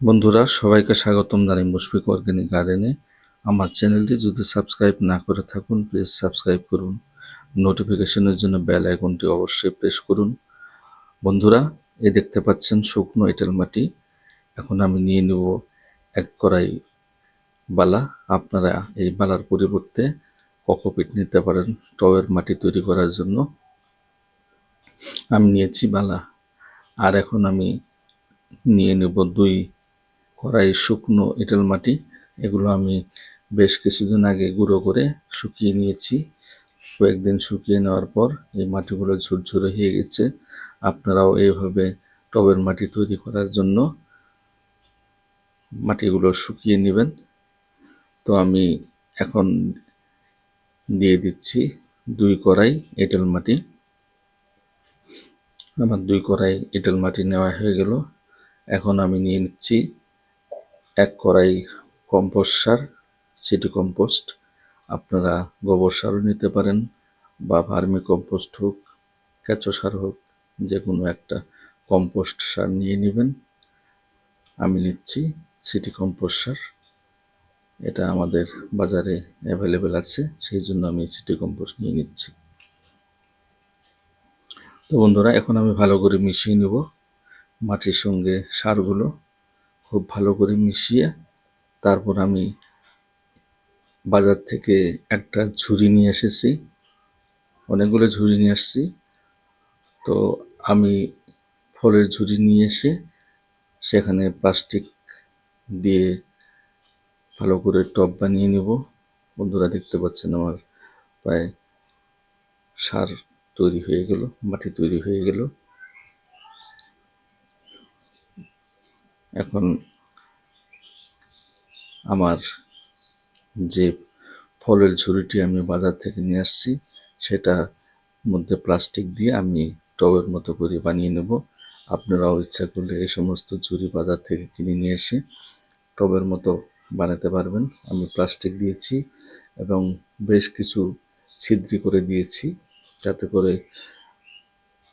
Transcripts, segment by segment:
বন্ধুরা, সবাইকে স্বাগতম জানাই মুশফিক অর্গ্যানিক গার্ডেনে। আমার চ্যানেলটি যদি সাবস্ক্রাইব না করে থাকুন, প্লিজ সাবস্ক্রাইব করুন। নোটিফিকেশনের জন্য বেল আইকনটি অবশ্যই প্রেস করুন। বন্ধুরা, এই দেখতে পাচ্ছেন শুকনো এঁটেল মাটি। এখন আমি নিয়ে নেব এক কড়াই বালা। আপনারা এই বালার পরিবর্তে ককোপিট নিতে পারেন টবের মাটি তৈরি করার জন্য। আমি নিয়েছি বালা। আর এখন আমি নিয়ে নেব দুই কড়াই শুকনো এঁটেল মাটি, এগুলো আমি বেশ কিছুদিন আগে গুঁড়ো করে শুকিয়ে নিয়েছি। কয়েকদিন শুকিয়ে নেওয়ার পর এই মাটিগুলো ঝুরঝুরে হয়ে গেছে। আপনারাও এইভাবে টবের মাটি তৈরি করার জন্য মাটিগুলো শুকিয়ে নেবেন। তো আমি এখন দিয়ে দিচ্ছি দুই কড়াই এঁটেল মাটি। আমার দুই কড়াই এঁটেল মাটি নেওয়া হয়ে গেল। এখন আমি নিয়ে নিচ্ছি এক কড়াই কম্পোস্ট সার সিটি কম্পোস্ট। আপনারা গোবর সারও নিতে পারেন বা ভার্মি কম্পোস্ট হোক, কেঁচো সার হোক, যে কোনো একটা কম্পোস্ট সার নিয়ে নেবেন। আমি নিচ্ছি সিটি কম্পোস্ট সার। এটা আমাদের বাজারে অ্যাভেলেবেল আছে, সেই জন্য আমি সিটি কম্পোস্ট নিয়ে নিচ্ছি। তো বন্ধুরা, এখন আমি ভালো করে মিশিয়ে নেব মাটির সঙ্গে সারগুলো। খুব ভালো করে মিশিয়ে তারপর আমি বাজার থেকে একটা ঝুড়ি নিয়ে এসেছি। অনেকগুলো ঝুড়ি নিয়ে আসছি। তো আমি ফলের ঝুড়ি নিয়ে এসে সেখানে প্লাস্টিক দিয়ে ভালো করে টব বানিয়ে নেব। বন্ধুরা দেখতে পাচ্ছেন আমার প্রায় সার তৈরি হয়ে গেল, মাটি তৈরি হয়ে গেল। এখন আমার যে ফলের ঝুড়িটি আমি বাজার থেকে নিয়ে আসছি, সেটা মধ্যে প্লাস্টিক দিয়ে আমি টবের মতো করে বানিয়ে নেব। আপনারাও ইচ্ছা করলে এই সমস্ত ঝুড়ি বাজার থেকে কিনে নিয়ে এসে টবের মতো বানাতে পারবেন। আমি প্লাস্টিক দিয়েছি এবং বেশ কিছু ছিদ্রি করে দিয়েছি যাতে করে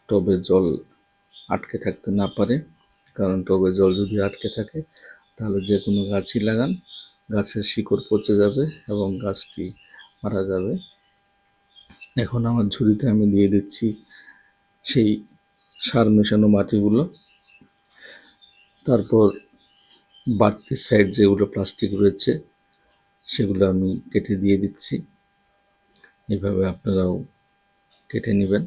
টবে জল আটকে থাকতে না পারে। কারণ টবে জল যদি আটকে থাকে, তাহলে যে কোনো গাছই লাগান। গাছের শিকড় পচে যাবে এবং গাছটি মারা যাবে। এখন আমার ঝুড়িতে আমি দিয়ে দিচ্ছি সেই সার মেশানো মাটিগুলো। তারপর বাড়তি সাইড যেগুলো প্লাস্টিক রয়েছে, সেগুলো আমি কেটে দিয়ে দিচ্ছি। এভাবে আপনারাও কেটে নেবেন।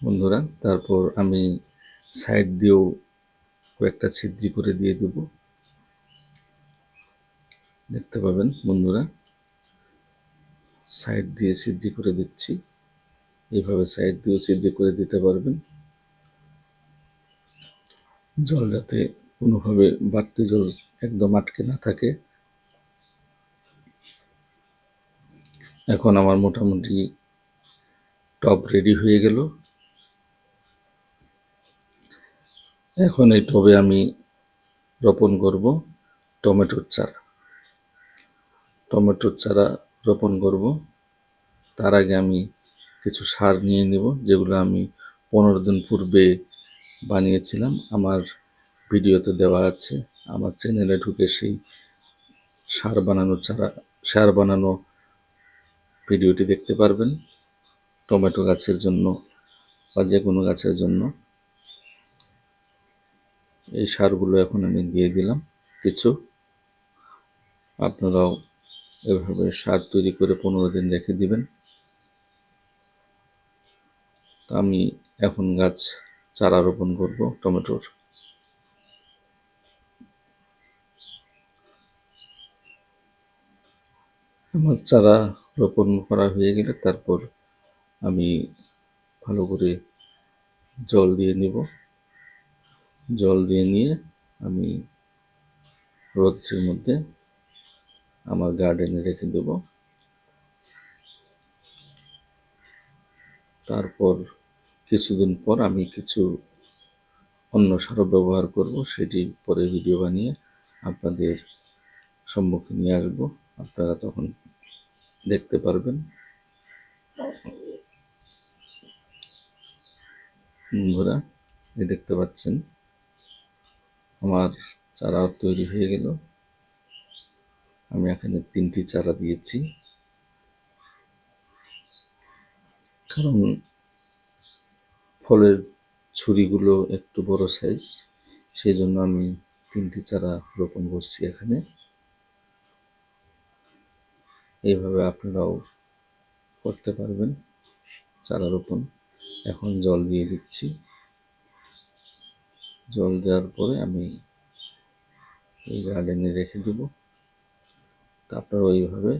বন্ধুরা, তারপর আমি সাইড দিয়েও কয়েকটা ছিদ্রি করে দিয়ে দেব। দেখতে পাবেন বন্ধুরা, সাইড দিয়ে সিদ্ধি করে দিচ্ছি। এইভাবে সাইড দিয়েও সিদ্ধি করে দিতে পারবেন। জল যাতে কোনোভাবে বাড়তি জল একদম আটকে না থাকে। এখন আমার মোটামুটি টব রেডি হয়ে গেল। এখন এই টবে আমি রোপণ করব টমেটোর চারা। টমেটোর চারা রোপণ করব। তার আগে আমি কিছু সার নিয়ে নেব, যেগুলো আমি পনেরো দিন পূর্বে বানিয়েছিলাম। আমার ভিডিওতে দেওয়া আছে। আমার চ্যানেলে ঢুকে সেই সার বানানোর চারা, সার বানানো ভিডিওটি দেখতে পারবেন। টমেটো গাছের জন্য বা যে কোনো গাছের জন্য। এই সারগুলো এখন আমি দিয়ে দিলাম কিছু। আপনারাও এভাবে সার তৈরি করে পনেরো দিন রেখে দিবেন। আমি এখন গাছ চারা রোপণ করব টমেটোর। আমার চারা রোপণ করা হয়ে গেলে তারপর আমি ভালো করে জল দিয়ে নিব। জল দিয়ে নিয়ে আমি রোদ্রের মধ্যে আমার গার্ডেনে রেখে দেব। তারপর কিছুদিন পর আমি কিছু অন্য সারও ব্যবহার করব, সেটি পরে ভিডিও বানিয়ে আপনাদের সম্মুখে নিয়ে আসব। আপনারা তখন দেখতে পারবেন। বন্ধুরা দেখতে পাচ্ছেন। আমার চারা তৈরি হয়ে গেল। আমি এখানে তিনটি চারা দিয়েছি। কারণ ফলের ছুরিগুলো একটু বড় সাইজ সেই জন্য আমি তিনটি চারা রোপণ করছি এখানে। এইভাবে আপনারাও করতে পারবেন চারা রোপণ। এখন জল দিয়ে দিচ্ছি। জল দেওয়ার পরে আমি এই গার্ডেনে রেখে দেব। তারপর ওইভাবে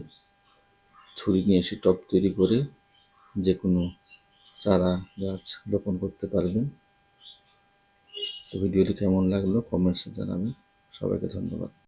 ছুরি নিয়ে এসে টপ তৈরি করে যে কোনো চারা গাছ রোপণ করতে পারবেন। তো ভিডিওটি কেমন লাগল কমেন্টসে জানাবেন। সবাইকে ধন্যবাদ।